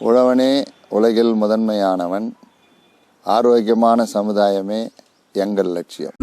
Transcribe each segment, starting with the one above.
உழவனே உலகில் முதன்மையானவன் ஆரோக்கியமான சமுதாயமே எங்கள் லட்சியம்.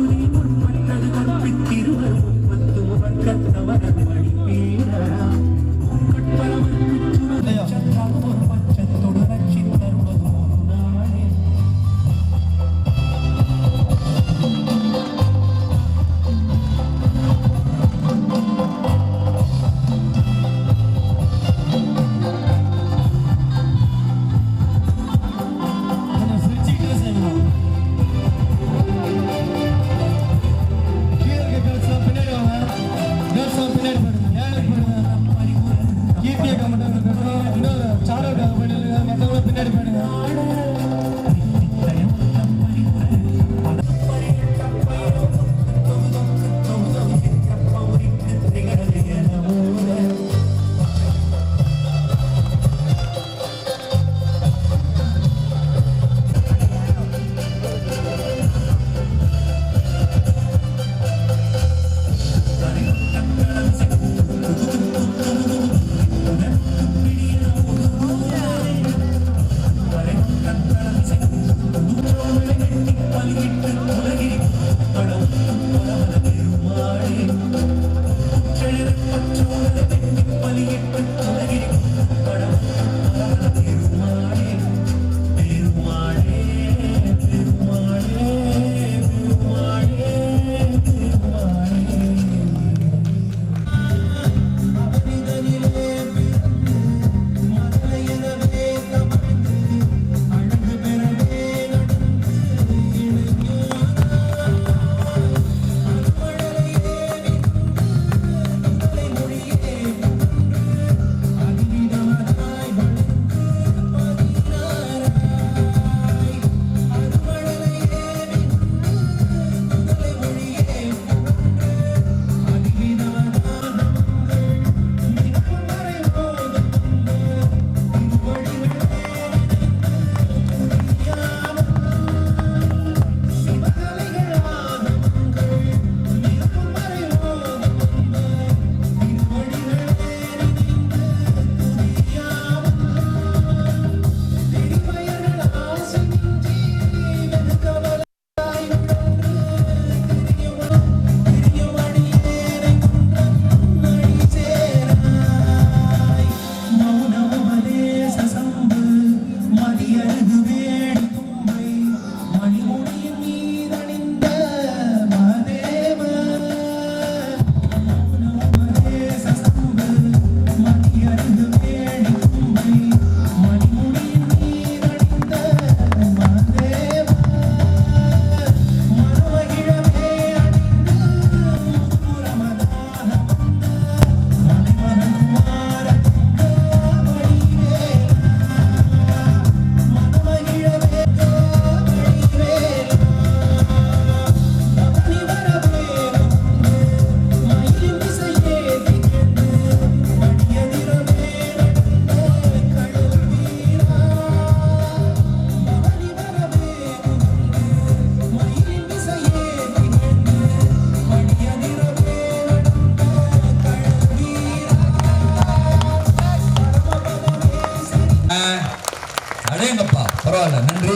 அடேங்கப்பா பரவாயில்ல. நன்றி.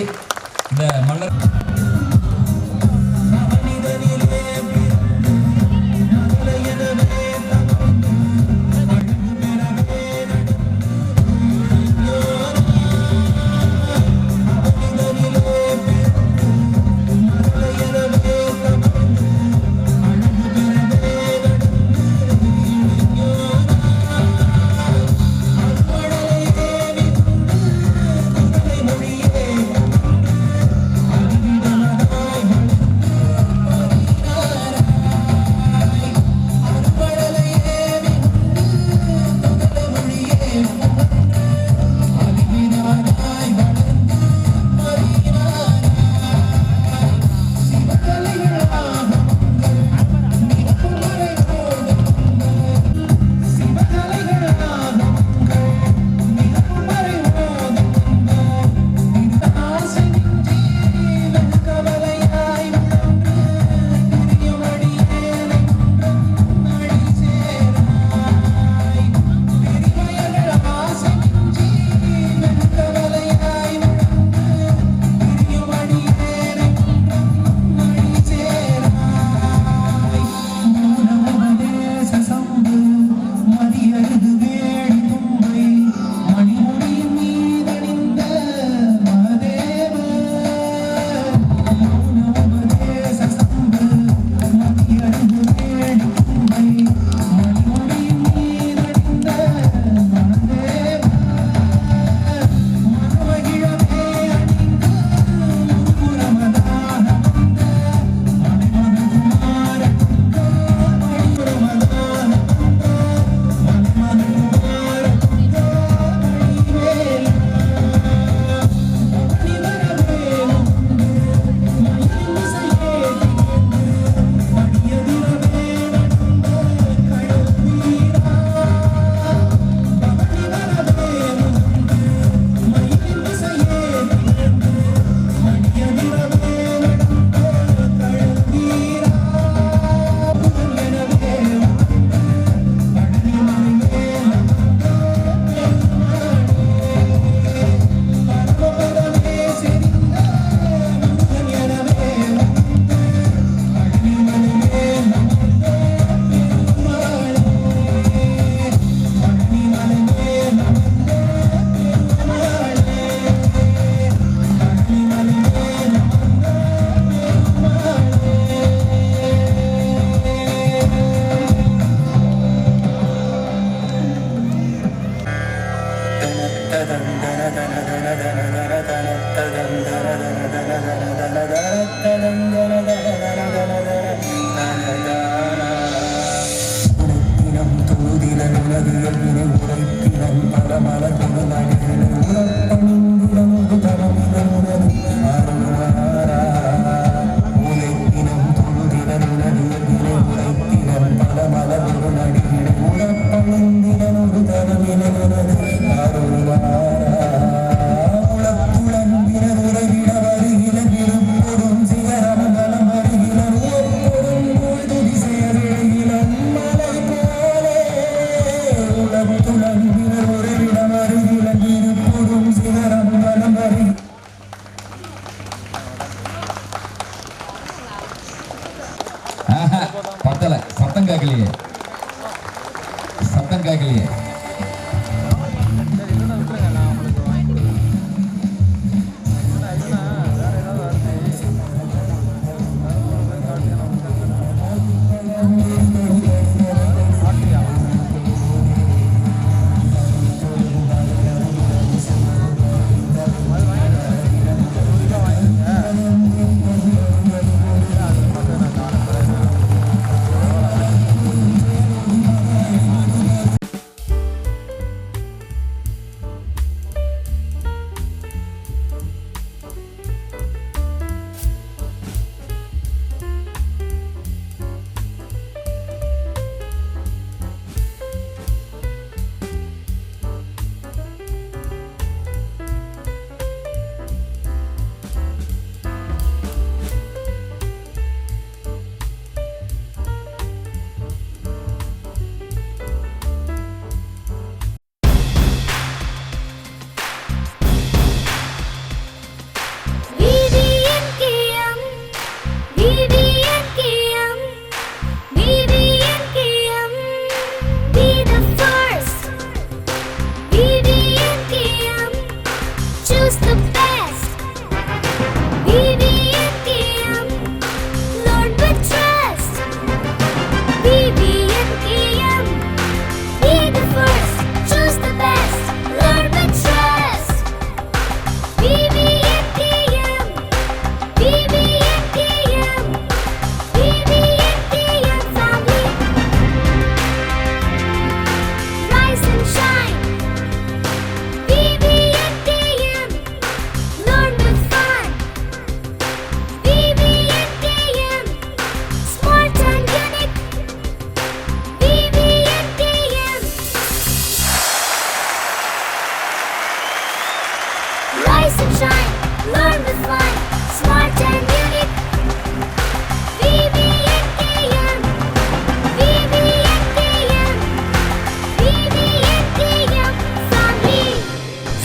இந்த மலர் TV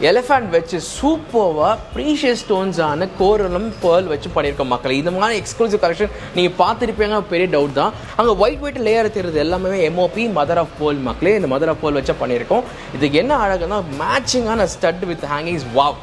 எலிஃபண்ட் வச்சு சூப்பர்வாக ப்ரீஷியஸ் ஸ்டோன்ஸான கோரலும் பேர்ல் வச்சு பண்ணியிருக்கோம் மக்கள். இந்த மாதிரி எக்ஸ்க்ளூசிவ் கலெக்ஷன் நீங்கள் பார்த்துருப்பீங்க பெரிய டவுட் தான். அங்கே ஒயிட் ஒயிட் லேயர் தெரியுது எல்லாமே எம்ஓபி மதர் ஆஃப் போல் மக்களே. இந்த மதர் ஆஃப் போல் வச்சு பண்ணியிருக்கோம். இதுக்கு என்ன அழகுன்னா மேட்சிங்கான ஸ்டட் வித் ஹேங்கிங்ஸ் வாவ்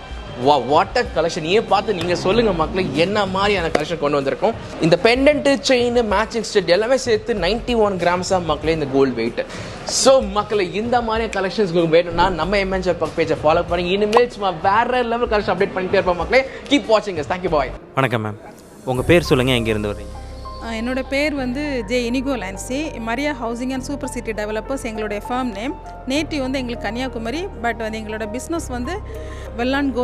வா வாட்டர் கலெக்ஷன் ஏன் பார்த்து நீங்கள் சொல்லுங்கள் மக்களே என்ன மாதிரியான கலெக்ஷன் கொண்டு வந்திருக்கோம்? இந்த பெண்டன்ட்டு செயின் மேட்சிங் ஸ்டெட் எல்லாமே சேர்த்து நைன்டி ஒன் கிராம்ஸாக மக்களே இந்த கோல்டு வெயிட் ஸோ மக்களை இந்த மாதிரி கலெக்ஷன்ஸ் வேணும்னா நம்ம எம்என்ஜர் பக் பேஜை ஃபாலோ பண்ணி இனிமேல் சும்மா வேற லெவல் கலெக்ஷன் அப்டேட் பண்ணிட்டே இருப்போம் மக்களே. கீப் வாட்சிங் தேங்க்யூ பாய் வணக்கம் மேம் உங்கள் பேர் சொல்லுங்கள் எங்கேருந்து வர்றீங்க? என்னோடய என்னோட பேர் வந்து J Inigo Lancy. Maria housing and super city developers எங்களுடைய ஃபேம் நேம். நேட்டிவ் வந்து எங்களுக்கு கன்னியாகுமரி பட் வந்து எங்களோட பிஸ்னஸ் வந்து well and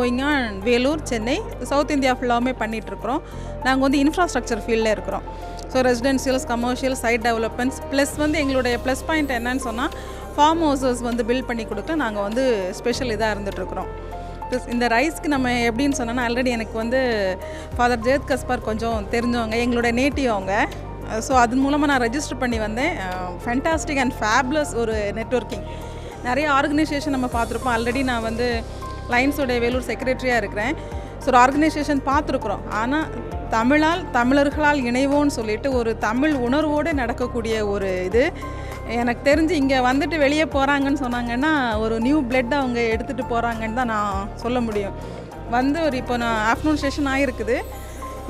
Vellore Chennai south India ஃபுல்லாமே பண்ணிகிட்ருக்குறோம் நாங்கள் வந்து இன்ஃப்ராஸ்ட்ரக்சர் ஃபீல்டில் இருக்கிறோம். So residentials commercial site developments plus வந்து எங்களுடைய ப்ளஸ் பாயிண்ட் என்னன்னு சொன்னால் ஃபார்ம் ஹவுசஸ் வந்து பில்ட் பண்ணி கொடுக்க நாங்கள் வந்து ஸ்பெஷல் இதாக இருந்துகிட்ருக்குறோம் ப்ளஸ் இந்த ரைஸ்க்கு நம்ம எப்படின்னு சொன்னால் ஆல்ரெடி எனக்கு வந்து ஃபாதர் ஜெயத் கஸ்பார் கொஞ்சம் தெரிஞ்சவங்க எங்களோட நேட்டிவ் அவங்க. ஸோ அதன் மூலமாக நான் ரெஜிஸ்டர் பண்ணி வந்தேன். ஃபென்டாஸ்டிக் அண்ட் ஃபேப்லஸ் ஒரு நெட்வொர்க்கிங் நிறைய ஆர்கனைசேஷன் நம்ம பார்த்துருப்போம் ஆல்ரெடி நான் வந்து லைன்ஸோடைய வேலூர் செக்ரட்டரியாக இருக்கிறேன். ஸோ ஒரு ஆர்கனைசேஷன் பார்த்துருக்குறோம். ஆனால் தமிழால் தமிழர்களால் இணைவோன்னு சொல்லிட்டு ஒரு தமிழ் உணர்வோடு நடக்கக்கூடிய ஒரு இது. எனக்கு தெரிஞ்சு இங்கே வந்துட்டு வெளியே போகிறாங்கன்னு சொன்னாங்கன்னா ஒரு நியூ பிளட் அவங்க எடுத்துகிட்டு போகிறாங்கன்னு தான் நான் சொல்ல முடியும். வந்து ஒரு இப்போ நான் ஆஃப்டர்நூன் செஷன் ஆகிருக்குது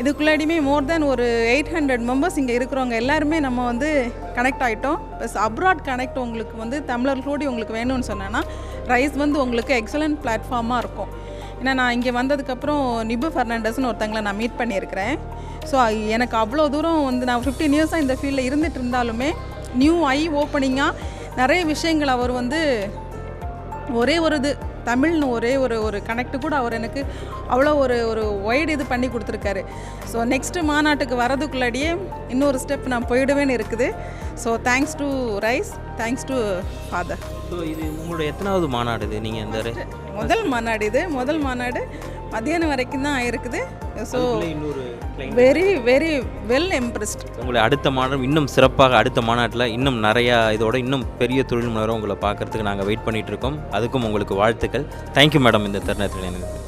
இதுக்குள்ளாடியுமே மோர் தென் ஒரு எயிட் ஹண்ட்ரட் மெம்பர்ஸ் இங்கே இருக்கிறவங்க எல்லாருமே நம்ம வந்து கனெக்ட் ஆகிட்டோம் ப்ளஸ் அப்ராட் கனெக்ட் உங்களுக்கு வந்து தமிழர்களோடு உங்களுக்கு வேணும்னு சொன்னேன்னா ரைஸ் வந்து உங்களுக்கு எக்ஸலண்ட் பிளாட்ஃபார்மாக இருக்கும். ஏன்னா நான் இங்கே வந்ததுக்கப்புறம் நிபு ஃபெர்னாண்டஸ்னு ஒருத்தங்களை நான் மீட் பண்ணியிருக்கிறேன். ஸோ எனக்கு அவ்வளோ தூரம் வந்து நான் ஃபிஃப்டீன் இயர்ஸாக இந்த ஃபீல்டில் இருந்துட்டு இருந்தாலுமே நியூ ஐ ஓப்பனிங்காக நிறைய விஷயங்கள் அவர் வந்து ஒரே ஒரு இது தமிழ்னு ஒரே ஒரு ஒரு கனெக்ட் கூட அவர் எனக்கு அவ்வளோ ஒரு ஒரு ஒய்டு இது பண்ணி கொடுத்துருக்காரு. ஸோ நெக்ஸ்ட்டு மாநாட்டுக்கு வரதுக்குள்ளாடியே இன்னொரு ஸ்டெப் நான் போயிடுவேன்னு இருக்குது. So thanks to rise thanks to father so இது உங்களோட எத்தனாவது மாநாடு இது? நீங்கள் இந்த முதல் மாநாடு இது முதல் மாநாடு. மத்தியானம் வரைக்கும் தான் ஆயிருக்குது. So. Very very well impressed உங்களை அடுத்த மாநாடு இன்னும் சிறப்பாக அடுத்த மாநாட்டில் இன்னும் நிறையா இதோட இன்னும் பெரிய தொழில் முனைவரை உங்களை பார்க்கறதுக்கு நாங்கள் வெயிட் பண்ணிட்டு இருக்கோம். அதுக்கும் உங்களுக்கு வாழ்த்துக்கள். தேங்க்யூ மேடம் இந்த தருணத்தில் எனக்கு.